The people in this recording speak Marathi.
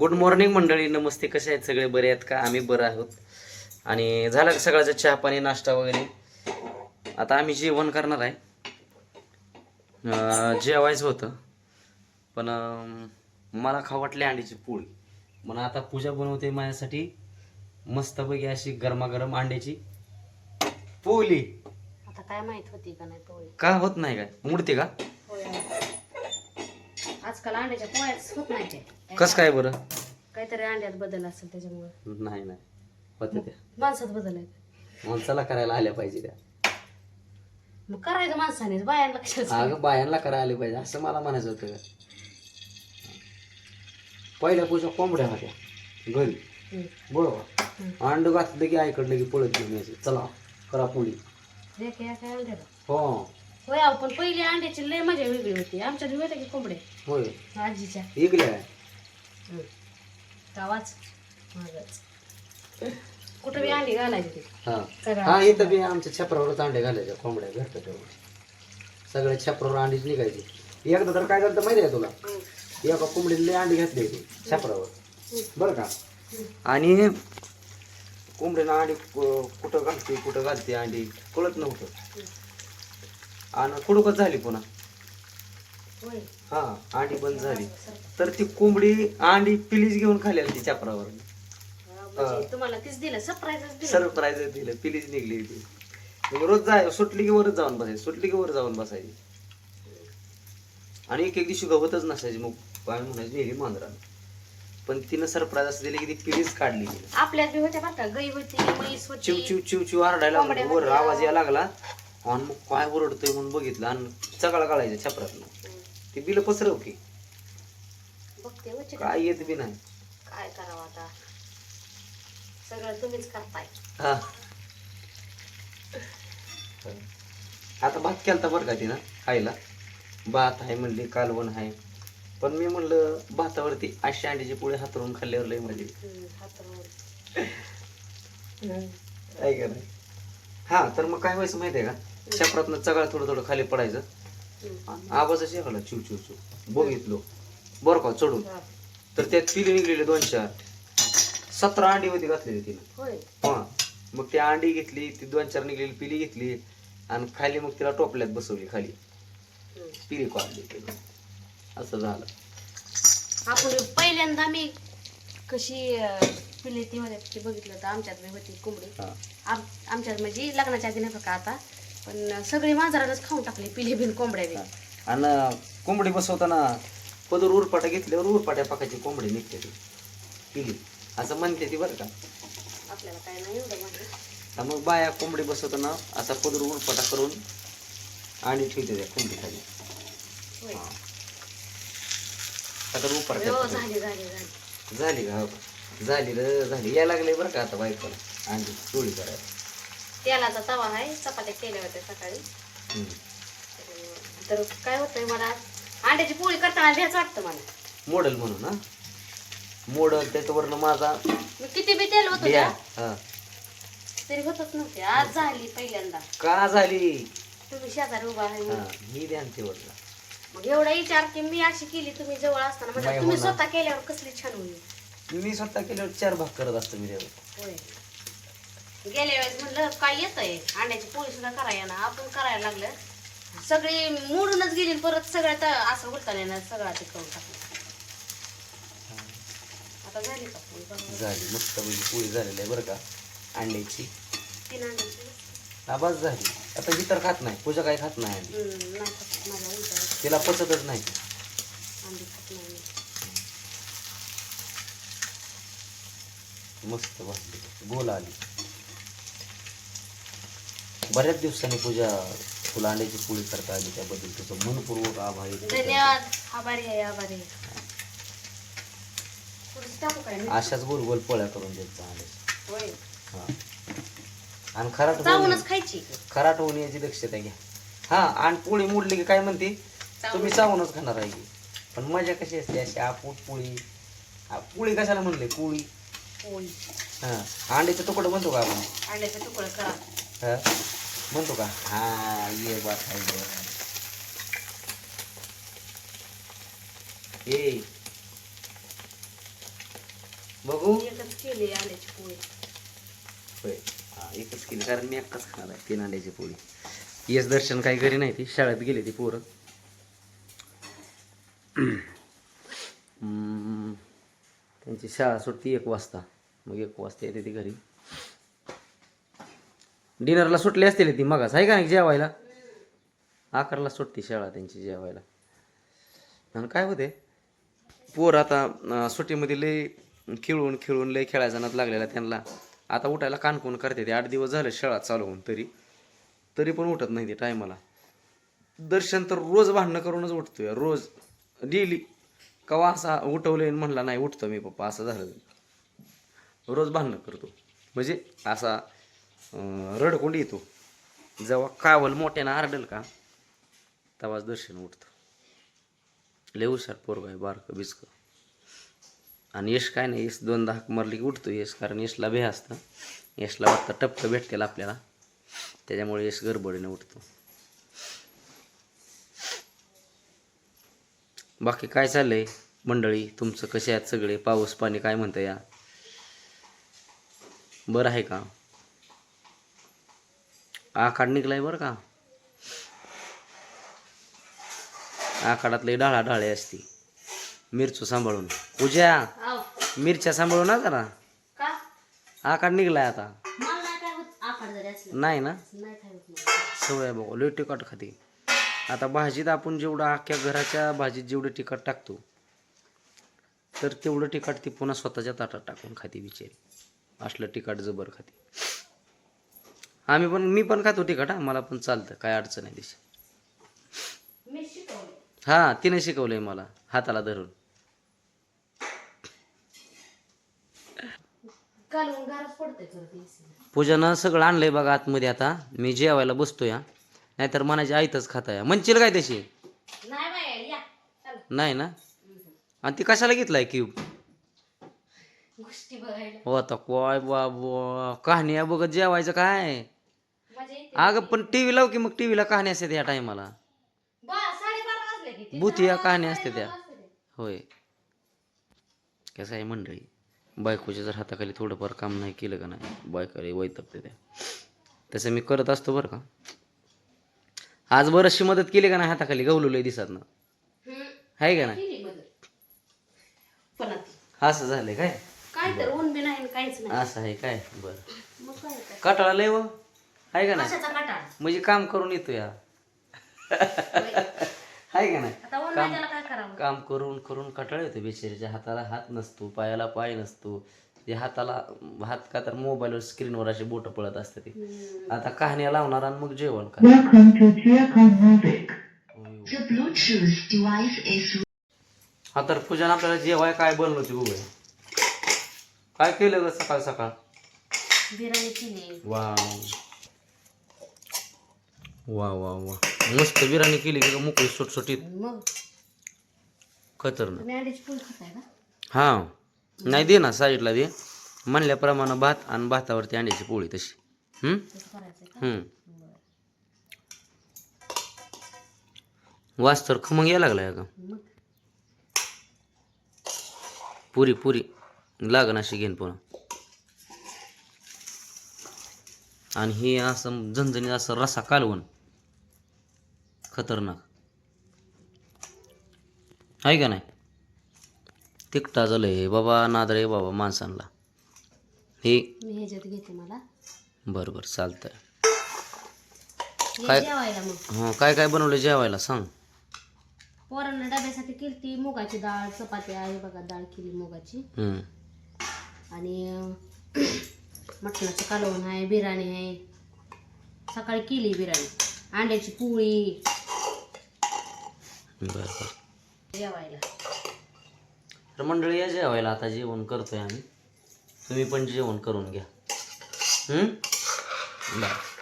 गुड मॉर्निंग मंडळी नमस्ते. कसे आहेत सगळे? बरे आहेत का? आम्ही बरं आहोत. आणि झालं का सकाळचं चहा पाणी नाश्ता वगैरे? आता आम्ही जेवण करणार आहे. जेवायचं होतं. पण मला खाऊ वाटली अंड्याची पोळी. म्हणून आता पूजा बनवते माझ्यासाठी. मस्तपैकी अशी गरमागरम अंड्याची पोळी. आता काय माहीत होती का नाही पोळी? का होत नाही काय? मुडते का? आजकाल अंड्याच्या पोळ्याच होत नाही ते कसं काय बरं? काहीतरी अंड्यात बदल असेल त्याच्यामुळे. नाही नाही. होते त्या माणसात बदल आहे माणसाला करायला आल्या पाहिजे त्या. मग करायचं माणसानेच बायांना कशाला अगं बायांना करायला आले पाहिजे असं मला म्हणायचं होतं. का पहिल्या पूजा कोंबड्या होत्या घरी. हम्म. बरोबर. अंड घातलं की आईकडलं की पळत घेऊन यायचे. चला करा पोळी. काय काय अंड्याला. हो. होय अहो, पण पहिली अंड्याची लय मजा वेगळी होती. आमच्या घरी होत्या की कोंबडे. होय. आजीच्या. आहे. हम्म. गावाच. मागच. कुठं बी अंडी घालायची ती. हा. हा इथं बी आमच्या छपरावरच अंडे घालायच्या कोंबड्या भेटतात तेवढं. सगळ्या छपरावर अंडीच निघायची. एकदा तर काय झालं माहिती आहे तुला? एका कोंबडीला लय अंडी घातली होती छपरावर. बरं का? आणि कोंबडीनं अंडी कु- कुठं घालते कुठं घालते अंडी? कळत नव्हतं. आणि कुडकच झाली पुन्हा. हा अंडी बंद झाली. तर ती कोंबडी अंडी पिलीच घेऊन खाली आली तुम्हाला तीच दिलं सरप्राईज दिलं. पिलीच निघली ती. मग रोज जाय सुटली की वरच जाऊन बसायची सुटली की वर जाऊन बसायची. आणि एक एक दिवशी गवतच नसायची मग काय म्हणायची नेली मांजरा पण तिनं सरप्राईज असं दिलं की ती पिलीच काढली आपल्यात बी होत्या बरं का गाई होती म्हैस चिव चिव चिव चिव आरडायला वर. आवाज यायला लागला. आणि मग काय ओरडतोय म्हणून बघितलं आणि चकाळा काढायचं छपरातनं. ती बिलं पसरव की. बघते वच्चे काय येत बी नाही. काय करावं आता? सगळं तुम्हीच करताय. हा. आता भात केलता बरं का तिनं खायला? भात आहे म्हणली कालवण आहे. पण मी म्हणलं भातावरती अशी अंड्याची पोळी हातरून खाल्ल्यावर लय मजा येते. हम्म, हातावर. आहे का नाही? हा तर मग काय व्हायचं माहितीये का? छपरातनं चगळा थोडं थोडं खाली पडायचं. आणि आवाजच यायला चिव चिव चिव. बघितलो बरं का चढून. तर त्यात पिली निघलेले दोन चार सतरा अंडी होती घातलेली तिनं. होय. हा. मग ती अंडी घेतली ती दोन चार निघलेली पिली घेतली आणि खाली मग तिला टोपल्यात बसवली खाली. पिली काढली असं झालं. आपण पहिल्यांदा मी कशी पिली ती ते बघितलं तर आमच्यात होती कोंबडी. आम- आमच्यात म्हणजे लग्नाच्या आधी नाही का आता पण सगळी मांजरालाच खाऊन टाकली पिली बिन कोंबड्या बी. आणि कोंबडी बसवताना पदर उरपाटा घेतल्यावर उरपाट्या पाकाची कोंबडी निघते ती. पिली. असं म्हणते ती बरं का. आपल्याला काय नाही एवढं माहिती. तर मग बाया कोंबडी बसवताना असा पदर उरपाटा करून अंडी ठेवते त्या कोंबडी खाली. होय. हा. आता हो उरपाट्या झाली झाली झाली. झाली का? हो. झाली र झाली. या लागले बरं का आता बायकोला. अंडी चोळी करायला. तेलाचा तवा आहे चपात्या केल्या होत्या सकाळी. तर काय होतंय मला अंड्याची पोळी करताना भ्याच वाटतं मला. मॉडेल म्हणून हा? मॉडेल त्याच्यावरनं माझा मी किती बी तेल होतं बिया हा. तरी होतच नव्हते. आज झाली पहिल्यांदा. का झाली? तुम्ही शेजारी उभा आहे हा म्हणून. मी ध्यान ठेवलं मग एवढा विचार की मी अशी केली तुम्ही जवळ असताना म्हणजे नाही तुम्ही होणार. स्वतः केल्यावर कसली छान होईल? मी स्वतः केल्यावर चार भाग करत असतो मी त्यावर. होय. गेल्या वेळेस म्हणलं काय येतंय? अंड्याची पोळी सुद्धा करायला ना आपण करायला लागलं. सगळी मोडूनच गेली परत सगळं तर असं उलटाने ना सगळं ते करून टाकलं. आता झाली का पोळी? झाली. मस्त म्हणजे पोळी झालेली आहे बरं का अंड्याची. तीन अंड्याची आवाज झाली. आता ही तर खात नाही. पूजा काही खात नाही अंडी. हम्म, नाही खात. माझ्या उलटा. तिला पचतच नाही. अंडी खात नाही मी. मस्त बसली. गोल आली. बऱ्याच दिवसांनी पूजा तुला अंड्याची पोळी करता आली त्याबद्दल तुझं मनपूर्वक आभारी. धन्यवाद. आभारी आहे आभारी आहे. थोडंसं टाकू काय? मी? अशाच गोल गोल पोळ्या करून देत जा होय. हा. आणि खराट होऊन चावूनच खायची. खराट होऊन याची दक्षता घ्या. हा आणि पोळी मोडली की काय म्हणते? तुम्ही चावूनच खाणार आहे. की पण मजा कशी असते अशी आपूट पोळी. आ, पोळी कशाला म्हणले? पोळी. पोळी. हा. अंड्याचं तुकडं म्हणतो का आपण? अंड्याचं तुकडं करा. हा. म्हणतो का? हा ये बात. ए. बघू. एकच केली अंड्याची पोळी. होय. हा एकच केली कारण मी एकटाच खाणार आहे तीन अंड्याची पोळी. यश दर्शन काही घरी नाही ती शाळेत गेली ती पोरं. त्यांची शाळा सुटती एक वाजता. मग एक वाजता येते ती घरी. डिनरला सुटली असतील ती मगाच आहे का नाही जेवायला? अकराला सुटती शाळा त्यांची जेवायला. आणि काय होते पोर आता सुट्टीमध्ये लय खेळून खेळून लय खेळायचा लागलेला त्यांना. आता उठायला कानकून करते ते. आठ दिवस झाले शाळा चालू होऊन तरी. तरी पण उठत नाही ते टायमाला. दर्शन तर रोज भांडणं करूनच उठतोय. रोज. डेली. कवा असा उठवले म्हणला नाही उठतो मी पप्पा असं झालं. रोज भांडणं करतो. म्हणजे असा रडकोंड येतो जेव्हा कावल मोठ्यानं आरडल का तेव्हाच दर्शन उठतं. लय हुशार पोरग आहे बारकं बिचकं. आणि यश काय नाही यश दोनदा हाक मारली की उठतो यश कारण यशला भे असतं. यशला वाटतं टपकं भेटतील आपल्याला. त्याच्यामुळे यश गडबडीने उठतो. बाकी काय चाललंय? मंडळी तुमचं कसे आहेत सगळे? पाऊस पाणी काय म्हणतं या? बरं आहे का? आखाड निघलाय बरं का. आखाडातले डाळा डाळे असती. मिरचू सांभाळून. पूजा मिरच्या सांभाळून ना जरा आखाड निघलाय आता. नाही ना. सवय बघा लय तिखट खाते. आता भाजीत आपण जेवढं अख्ख्या घराच्या भाजीत जेवढं तिखट टाकतो तर तेवढं तिखट ती पुन्हा स्वतःच्या ताटात टाकून खाते बिचारी. असलं तिखट जबर खाते. आम्ही पण मी पण खातो तिखट हा. मला पण चालतं काय अडचण आहे दिशी. हा तिने शिकवलंय मला हाताला धरून. पूजानं सगळं आणलंय बघा आतमध्ये आता. मी जेवायला बसतो या नाहीतर मनाची आईतच खाता या म्हणशील काय तशी? नाही नाही ना? आणि ती कशाला घेतलाय क्यूब? हो आता काय बाबा कहाणी बघत जेवायचं काय? अगं पण टीव्ही लाव की मग टीव्हीला कहाणी असते या टायमाला. भूतिया कहाणी असते त्या. होय. कसं आहे मंडळी? बायकोच्या जर हाताखाली थोडंफार काम नाही केलं का नाही बायकाला वैतकते त्या. तसं मी करत असतो बरं का. आज बरचशी मदत केली का नाही हाताखाली? गवलू दिसत ना. आहे का नाही? असं झालंय काय? काय तर ऊन बी नाही आणि काहीच नाही. असं आहे काय? बरं. कटाळा लय व आहे का नाही? कशाचा कटाळ. म्हणजे काम करून येतो या. आहे का नाही? आता ऊन नाही त्याला काय करावं? काम करून करून कटाळ येतो बिचारीच्या हाताला. हात नसतो पायाला पाय नसतो. जे हाताला हात का तर मोबाईलवर स्क्रीनवर असे बोट पळत असते ते. आता कहाण्या लावणार आणि मग जेवण कर. Welcome to Telecom Music. The Bluetooth device is हा तर पूजन आपल्याला जेवाय काय बनलं होती गुगल काय केलं ग सकाळ सकाळ बिर्याणी केली. वा वा वा वा. मस्त बिर्याणी केली की मोकळी सुटसुटीत. मग? खतरनाक. तुम्ही अंड्याची पोळी खाताय का हा. नाही दे ना साईडला दे. म्हणल्याप्रमाणे भात आणि भातावरती अंड्याची पोळी तशी. हम्म? तसं करायचं का? हम्म. वास तर खमंग यायला लागलाय का मग? पुरी पुरी. लागण अशी घेईन पुन्हा. आणि हे असं झणझणीत असं रसा कालवण. खतरनाक. आहे का नाही? तिकटा झालं हे बाबा नादळे बाबा माणसांना हे मी ह्याच्यात घेते मला. बरं बरं चालतंय. काय? हां काय काय बनवलं जेवायला सांग. पोरांना डब्यासाठी केली मुगाची डाळ चपाती आहे बघा डाळ केली मुगाची. आणि मटणाचं कालवण आहे बिर्याणी आहे. सकाळी केली बिर्याणी. अंड्याची पोळी. बरं बरं. जेवायला तर मंडळी या जेवायला आता जेवण करतोय आम्ही. तुम्ही पण जेवण करून घ्या. हम्म? बरं.